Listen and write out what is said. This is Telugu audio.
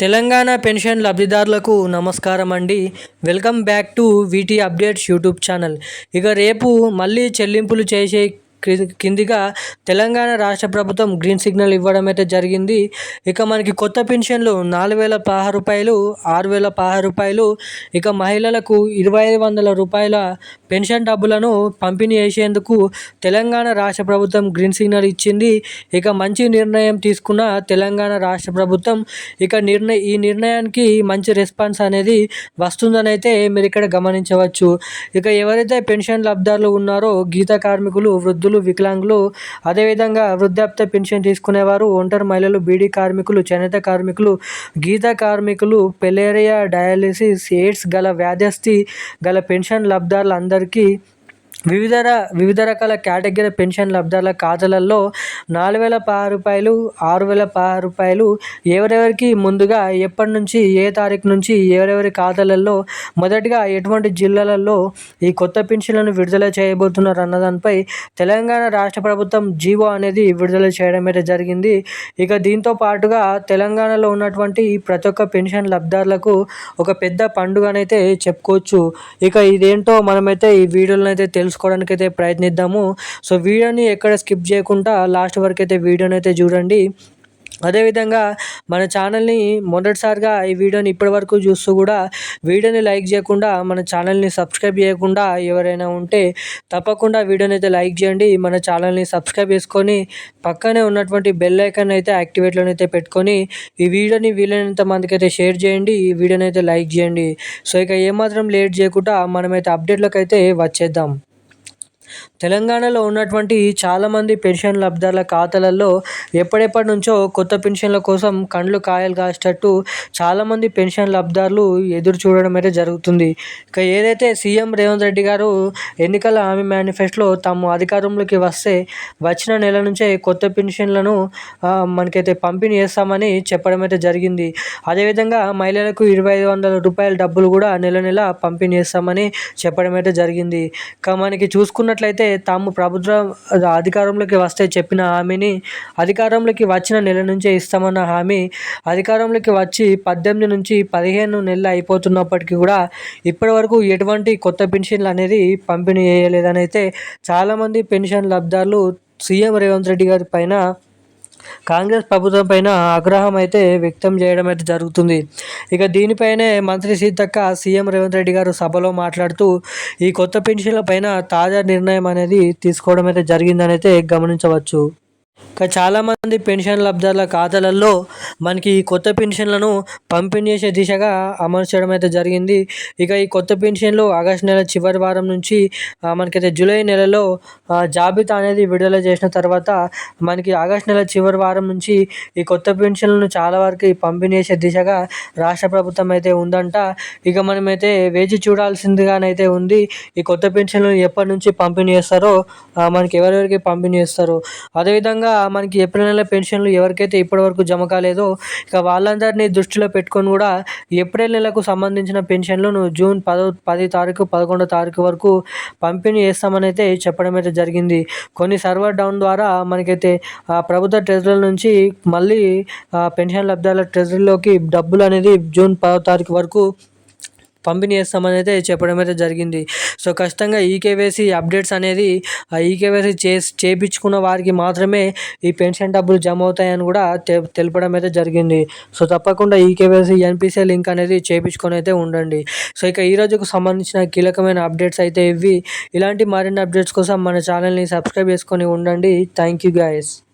తెలంగాణ పెన్షన్ లబ్ధిదారులకు నమస్కారం అండి. Welcome back to VT updates YouTube channel. ఇక రేపు మళ్ళీ చెల్లింపులు చేసే కిందిగా తెలంగాణ రాష్ట్ర ప్రభుత్వం గ్రీన్ సిగ్నల్ ఇవ్వడం అయితే జరిగింది. ఇక మనకి కొత్త పెన్షన్లు నాలుగు వేల పదహారు రూపాయలు ఆరు వేల పదహారు రూపాయలు. ఇక మహిళలకు ఇరవై ఐదు వందల రూపాయల పెన్షన్ డబ్బులను పంపిణీ చేసేందుకు తెలంగాణ రాష్ట్ర ప్రభుత్వం గ్రీన్ సిగ్నల్ ఇచ్చింది. ఇక మంచి నిర్ణయం తీసుకున్న తెలంగాణ రాష్ట్ర ప్రభుత్వం ఇక నిర్ణయ ఈ నిర్ణయానికి మంచి రెస్పాన్స్ అనేది వస్తుందని అయితే మీరు ఇక్కడ గమనించవచ్చు. ఇక ఎవరైతే పెన్షన్ లబ్ధారులు ఉన్నారో గీత కార్మికులు వృద్ధులు వికలాంగులు అదేవిధంగా వృద్ధాప్య పెన్షన్ తీసుకునేవారు ఒంటరి మహిళలు బీడీ కార్మికులు చేనేత కార్మికులు గీత కార్మికులు పెలేరియా డయాలిసిస్ ఎయిడ్స్ గల వ్యాధి గల పెన్షన్ లబ్ధారులందరికీ వివిధ వివిధ రకాల కేటగిరీ పెన్షన్ లబ్ధాల ఖాతాలలో నాలుగు వేల పదహారు రూపాయలు ఆరు వేల పదహారు రూపాయలు ఎవరెవరికి ముందుగా ఎప్పటి నుంచి ఏ తారీఖు నుంచి ఎవరెవరి ఖాతాలలో మొదటిగా ఎటువంటి జిల్లాలలో ఈ కొత్త పెన్షన్లను విడుదల చేయబోతున్నారు అన్నదానిపై తెలంగాణ రాష్ట్ర ప్రభుత్వం జీవో అనేది విడుదల చేయడం అయితే జరిగింది. ఇక దీంతో పాటుగా తెలంగాణలో ఉన్నటువంటి ప్రతి ఒక్క పెన్షన్ లబ్ధారులకు ఒక పెద్ద పండుగనైతే చెప్పుకోవచ్చు. ఇక ఇదేంటో మనమైతే ఈ వీడియోలను అయితే తెలుసుకోవడానికి అయితే ప్రయత్నిద్దాము. సో వీడియోని ఎక్కడ స్కిప్ చేయకుండా లాస్ట్ వరకు అయితే వీడియోని అయితే చూడండి. అదేవిధంగా మన ఛానల్ని మొదటిసారిగా ఈ వీడియోని ఇప్పటివరకు చూస్తూ కూడా వీడియోని లైక్ చేయకుండా మన ఛానల్ని సబ్స్క్రైబ్ చేయకుండా ఎవరైనా ఉంటే తప్పకుండా వీడియోని అయితే లైక్ చేయండి. మన ఛానల్ని సబ్స్క్రైబ్ చేసుకొని పక్కనే ఉన్నటువంటి బెల్ ఐకాన్ అయితే యాక్టివేట్లో అయితే పెట్టుకొని ఈ వీడియోని వీలైనంత మందికి అయితే షేర్ చేయండి ఈ వీడియోని అయితే లైక్ చేయండి. సో ఇక ఏమాత్రం లేట్ చేయకుండా మనమైతే అప్డేట్లోకి అయితే వచ్చేద్దాం. తెలంగాణలో ఉన్నటువంటి చాలామంది పెన్షన్ లబ్ధారుల ఖాతాలలో ఎప్పటిప్పటి నుంచో కొత్త పెన్షన్ల కోసం కండ్లు కాయలు కాసేటట్టు చాలామంది పెన్షన్ లబ్ధారులు ఎదురు చూడడం అయితే జరుగుతుంది. ఇక ఏదైతే సీఎం రేవంత్ రెడ్డి గారు ఎన్నికల హామీ మేనిఫెస్టోలో తాము అధికారంలోకి వస్తే వచ్చిన నెల నుంచే కొత్త పెన్షన్లను మనకైతే పంపిణీ చేస్తామని చెప్పడం అయితే జరిగింది. అదేవిధంగా మహిళలకు ఇరవై ఐదు వందల రూపాయల డబ్బులు కూడా నెల నెల పంపిణీ చేస్తామని చెప్పడం అయితే జరిగింది. ఇక మనకి చూసుకున్నట్లయితే తాము ప్రభుత్వం అధికారంలోకి వస్తే చెప్పిన హామీని అధికారంలోకి వచ్చిన నెల నుంచే ఇస్తామన్న హామీ అధికారంలోకి వచ్చి పద్దెనిమిది నుంచి పదిహేను నెలలు అయిపోతున్నప్పటికీ కూడా ఇప్పటి వరకు ఎటువంటి కొత్త పెన్షన్లు అనేది పంపిణీ చేయలేదని అయితే చాలామంది పెన్షన్ లబ్ధారులు సీఎం రేవంత్ రెడ్డి గారి పైన కాంగ్రెస్ ప్రభుత్వం పైన ఆగ్రహం అయితే వ్యక్తం చేయడం అయితే జరుగుతుంది. ఇక దీనిపైనే మంత్రి సీతక్క సీఎం రేవంత్ రెడ్డి గారు సభలో మాట్లాడుతూ ఈ కొత్త పెన్షన్ల పైన తాజా నిర్ణయం అనేది తీసుకోవడం అయితే జరిగిందని అయితే గమనించవచ్చు. ఇక చాలామంది పెన్షన్ లబ్ధారుల ఖాతాలలో మనకి ఈ కొత్త పెన్షన్లను పంపిణీ చేసే దిశగా అమర్చడం అయితే జరిగింది. ఇక ఈ కొత్త పెన్షన్లు ఆగస్టు నెల చివరి వారం నుంచి మనకైతే జూలై నెలలో జాబితా అనేది విడుదల చేసిన తర్వాత మనకి ఆగస్టు నెల చివరి వారం నుంచి ఈ కొత్త పెన్షన్లను చాలా వరకు పంపిణీ చేసే దిశగా రాష్ట్ర ప్రభుత్వం అయితే ఉందంట. ఇక మనమైతే వేచి చూడాల్సిందిగానైతే ఉంది. ఈ కొత్త పెన్షన్లు ఎప్పటి నుంచి పంపిణీ చేస్తారో మనకి ఎవరెవరికి పంపిణీ చేస్తారో. అదేవిధంగా మనకి ఏప్రిల్ నెల పెన్షన్లు ఎవరికైతే ఇప్పటివరకు జమ కాలేదో ఇక వాళ్ళందరినీ దృష్టిలో పెట్టుకొని కూడా ఏప్రిల్ నెలకు సంబంధించిన పెన్షన్లను జూన్ పదో పది తారీఖు పదకొండో తారీఖు వరకు పంపిణీ చేస్తామని అయితే చెప్పడం అయితే జరిగింది. కొన్ని సర్వర్ డౌన్ ద్వారా మనకైతే ఆ ప్రభుత్వ ట్రెజరీల నుంచి మళ్ళీ పెన్షన్ లబ్ధాల ట్రెజరీలోకి డబ్బులు అనేది జూన్ పదో తారీఖు వరకు పంపిణీ చేస్తామని అయితే చెప్పడం అయితే జరిగింది. సో ఖచ్చితంగా ఈకేవైసీ అప్డేట్స్ అనేది ఆ ఈకేవైసీ చేసి చేయించుకున్న వారికి మాత్రమే ఈ పెన్షన్ డబ్బులు జమ అవుతాయని కూడా తె తెలపడం అయితే జరిగింది. సో తప్పకుండా ఈకేవైసీ ఎన్పిసి లింక్ అనేది చేపించుకొని అయితే ఉండండి. సో ఇక ఈ రోజుకు సంబంధించిన కీలకమైన అప్డేట్స్ అయితే ఇవి ఇలాంటి మరిన్ని అప్డేట్స్ కోసం మన ఛానల్ని సబ్స్క్రైబ్ చేసుకొని ఉండండి. Thank you guys